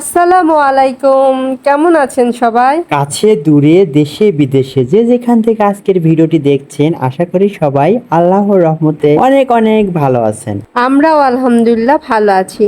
আসসালামু আলাইকুম। কেমন আছেন সবাই? কাছে দূরে দেশে বিদেশে যে যেখান থেকে আজকের ভিডিওটি দেখছেন আশা করি সবাই আল্লাহর রহমতে অনেক অনেক ভালো আছেন। আমরাও আলহামদুলিল্লাহ ভালো আছি।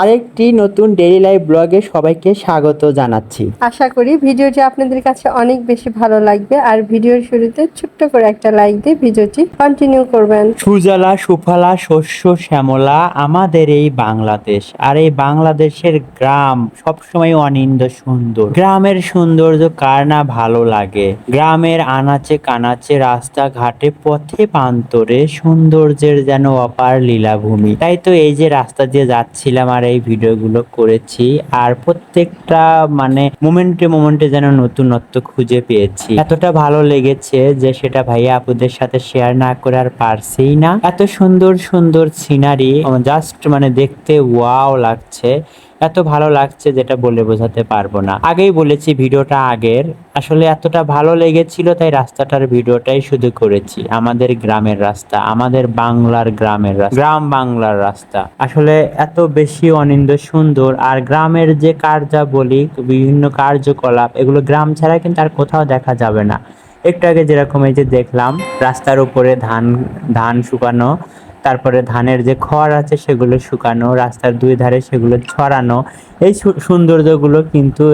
আরেকটি নতুন ডেইলি লাইফ ব্লগে সবাইকে স্বাগত জানাচ্ছি। আশা করি ভিডিওটি আপনাদের কাছে অনেক বেশি ভালো লাগবে আর ভিডিওর শুরুতে ছোট্ট করে একটা লাইক দিয়ে ভিডিওটি কন্টিনিউ করবেন। সুজলা সুফলা শস্য শ্যামলা আমাদের এই বাংলাদেশ আর এই বাংলাদেশের গ্রাম সবসময় অনিন্দ সুন্দর। গ্রামের সৌন্দর্য কার না ভালো লাগে? গ্রামের আনাচে কানাচে রাস্তাঘাটে পথে প্রান্তরে সৌন্দর্যের যেন অপার লীলাভূমি। তাই তো এই যে রাস্তা দিয়ে যাচ্ছিলাম আর এই ভিডিওগুলো করেছি আর প্রত্যেকটা মানে মোমেন্টে মোমেন্টে যেন নতুনত্ব খুঁজে পেয়েছি। এতটা ভালো লেগেছে যে সেটা ভাইয়া আপুদের সাথে শেয়ার না করে আর পারছেই না। এত সুন্দর সুন্দর সিনারি জাস্ট মানে দেখতে ওয়াও লাগছে। এত ভালো লাগছে যেটা বলে বোঝাতে পারব না। আগেই বলেছি ভিডিওটা আগের। আসলে এতটা ভালো লেগেছিল তাই রাস্তাটার ভিডিওটাই শুধু করেছি। আমাদের গ্রামের রাস্তা, আমাদের বাংলার গ্রামের রাস্তা, গ্রাম বাংলার রাস্তা। আসলে এত বেশি অনিন্দ সুন্দর আর গ্রামের যে কার্যাবলী বিভিন্ন কার্যকলাপ, এগুলো গ্রাম ছাড়া কিন্তু আর কোথাও দেখা যাবে না। একটু আগে যেরকম এই যে দেখলাম, রাস্তার উপরে ধান ধান শুকানো তারপরে ধানের যে খড় আছে সেগুলো শুকানো, রাস্তার দুই ধারে সেগুলো ছড়ানো, এই সৌন্দর্যগুলো কিন্তু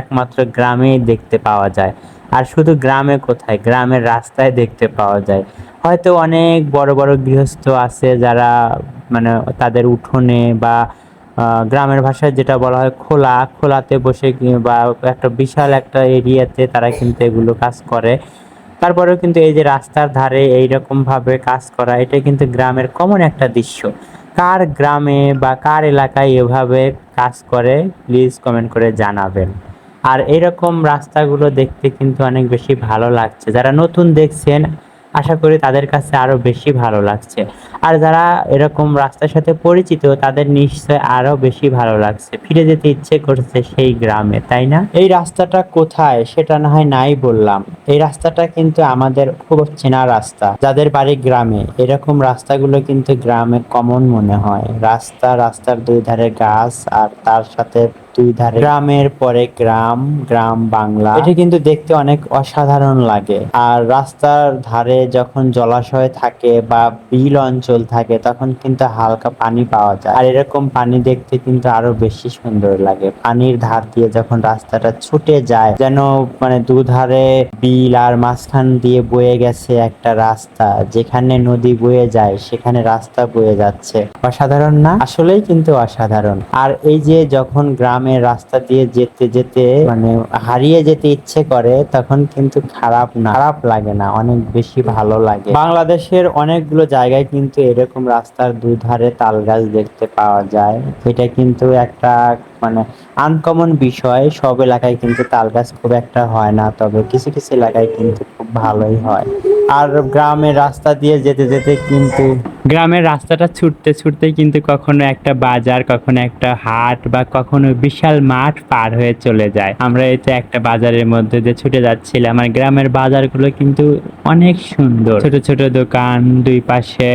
একমাত্র গ্রামেই দেখতে পাওয়া যায়। আর শুধু গ্রামে কোথায়? গ্রামের রাস্তায় দেখতে পাওয়া যায়। হয়তো অনেক বড় বড় গৃহস্থ আছে যারা মানে তাদের উঠোনে বা গ্রামের ভাষায় যেটা বলা হয় খোলা, খোলাতে বসে বা একটা বিশাল একটা এরিয়াতে তারা কিন্তু এগুলো কাজ করে। তারপরেও কিন্তু এই যে রাস্তার ধারে এইরকমভাবে কাজ করা, এটা কিন্তু গ্রামের কমন একটা দৃশ্য। কার গ্রামে বা কার এলাকায় এভাবে কাজ করে প্লিজ কমেন্ট করে জানাবেন। আর এরকম রাস্তাগুলো দেখতে কিন্তু অনেক বেশি ভালো লাগছে। যারা নতুন দেখছেন আশা করি তাদের কাছে আরও বেশি ভালো লাগছে। আর যারা এরকম রাস্তার সাথে পরিচিত, তাদের নিশ্চয় আরও বেশি ভালো লাগছে। ফিরে যেতে ইচ্ছে করছে সেই গ্রামে, তাই না? এই রাস্তাটা কোথায় সেটা না হয় নাই বললাম। এই রাস্তাটা কিন্তু আমাদের খুব চেনা রাস্তা, যাদের বাড়ি গ্রামে। এরকম রাস্তাগুলো কিন্তু গ্রামে কমন মনে হয়। রাস্তা, রাস্তার দুই ধারে গাছ আর তার সাথে দুই ধারে। গ্রামের পরে গ্রাম গ্রাম বাংলা। এটা কিন্তু দেখতে অনেক অসাধারণ লাগে। আর রাস্তার ধারে যখন জলাশয় থাকে বা বিল অঞ্চল থাকে তখন কিন্তু হালকা পানি পাওয়া যায়। আর এরকম পানি দেখতে কিন্তু আরও বেশি সুন্দর লাগে। পানির ধার দিয়ে যখন রাস্তাটা ছুটে যায় যেন মানে দুধারে বিল আর মাঝখান দিয়ে বয়ে গেছে একটা রাস্তা। যেখানে নদী বয়ে যায় সেখানে রাস্তা বয়ে যাচ্ছে। অসাধারণ না? আসলেই কিন্তু অসাধারণ। আর এই যে যখন গ্রামের রাস্তা দিয়ে যেতে যেতে মানে হারিয়ে যেতে ইচ্ছে করে, তখন কিন্তু খারাপ না। খারাপ লাগে না, অনেক বেশি ভালো লাগে। বাংলাদেশের অনেকগুলো জায়গায় কিন্তু এরকম রাস্তার দুই ধারে তাল গাছ দেখতে পাওয়া যায়। এটা কিন্তু একটা মানে আনকমন বিষয়। সব এলাকায় কিন্তু তাল গাছ খুব একটা হয় না, তবে কিছু কিছু এলাকায় কিন্তু খুব ভালোই হয়। আর গ্রামের রাস্তা দিয়ে যেতে যেতে কিন্তু গ্রামের রাস্তাটা ছুটতে ছুটতে কিন্তু কখনো একটা বাজার, কখনো একটা হাট বা কখনো বিশাল মাঠ পার হয়ে চলে যায়। আমরা এই একটা বাজারের মধ্যে যে ছুটে যাচ্ছিলাম, আর গ্রামের বাজারগুলো কিন্তু অনেক সুন্দর। ছোট ছোট দোকান, দুই পাশে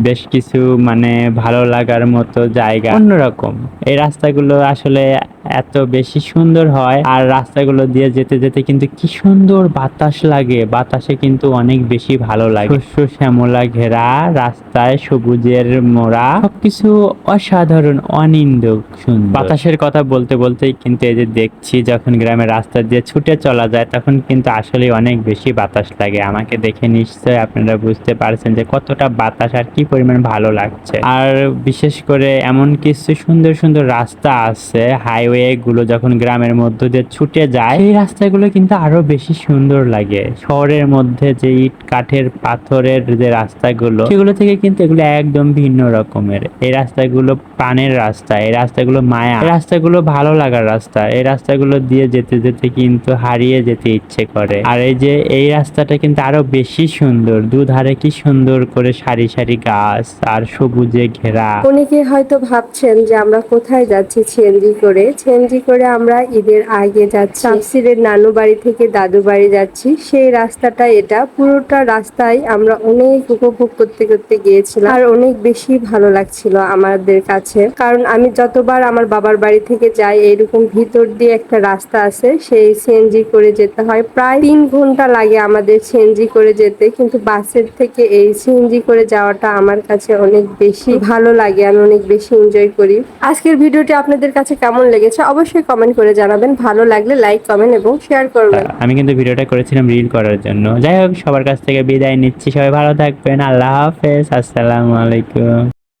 বেশ কিছু মানে ভালো লাগার মতো জায়গা। অন্যরকম। এই রাস্তাগুলো আসলে এত বেশি সুন্দর হয় আর রাস্তাগুলো দিয়ে যেতে যেতে কিন্তু কি সুন্দর বাতাস লাগে। বাতাসে কিন্তু অনেক বেশি ভালো লাগে। শস্য, শ্যামলা ঘেরা, রাস্তায় সবুজের মোড়া। সবকিছু অসাধারণ, অনিন্দ, সুন্দর। বাতাসের কথা বলতে বলতেই কিন্তু এই যে দেখছি, যখন গ্রামের রাস্তা দিয়ে ছুটে চলা যায়, তখন কিন্তু আসলে অনেক বেশি বাতাস লাগে। আমাকে দেখে নিশ্চয়ই আপনারা বুঝতে পারছেন যে কতটা বাতাস আর কি পরিমাণ ভালো লাগছে। আর বিশেষ করে এমন কিছু সুন্দর সুন্দর রাস্তা আছে হাইওয়ে গুলো যখন গ্রামের মধ্য দিয়ে ছুটে যায় এই রাস্তাগুলো কিন্তু আরও বেশি সুন্দর লাগে। শহরের মধ্যে যে ইট কাঠের পাথরের যে রাস্তাগুলো, সেগুলো থেকে কিন্তু এগুলো একদম ভিন্ন রকমের। এই রাস্তাগুলো প্রাণের রাস্তা, এই রাস্তাগুলো মায়া, এই রাস্তাগুলো ভালো লাগার রাস্তা, এই রাস্তাগুলো দিয়ে যেতে যেতে কিন্তু হারিয়ে যেতে ইচ্ছে করে। আর এই যে এই রাস্তাটা কিন্তু আরও বেশি সুন্দর, দুধারে কি সুন্দর করে সারি সারি গাছ গাছ আর সবুজে ঘেরা। অনেকে হয়তো ভাবছেন যে আমরা কোথায় যাচ্ছি সিএনজি করে। সিএনজি করে আমরা ঈদের আগে যাচ্ছি। তাফসিরের নানু বাড়ি থেকে দাদু বাড়ি যাচ্ছি। সেই রাস্তাটা এটা। পুরোটা রাস্তায় আমরা অনেক উপভোগ করতে করতে গিয়েছিলাম। আর অনেক বেশি ভালো লাগছিল আমাদের কাছে। কারণ আমি যতবার আমার বাবার বাড়ি থেকে যাই, এরকম ভিতর দিয়ে একটা রাস্তা আছে। সেই সিএনজি করে যেতে হয়। প্রায় তিন ঘণ্টা লাগে আমাদের সিএনজি করে যেতে। কিন্তু বাসের থেকে এই সিএনজি করে যাওয়াটা আমার কাছে অনেক বেশি ভালো লাগে আমি অনেক বেশি এনজয় করি। আজকের ভিডিওটি আপনাদের কাছে কেমন লেগেছে অবশ্যই কমেন্ট করে জানাবেন। ভালো লাগলে লাইক কমেন্ট এবং শেয়ার করবেন। আমি কিন্তু ভিডিওটা করেছিলাম রিল করার জন্য। যাই হোক, সবার কাছ থেকে বিদায় নিচ্ছি। সবাই ভালো থাকবেন। আল্লাহ হাফেজ। আসসালামু আলাইকুম।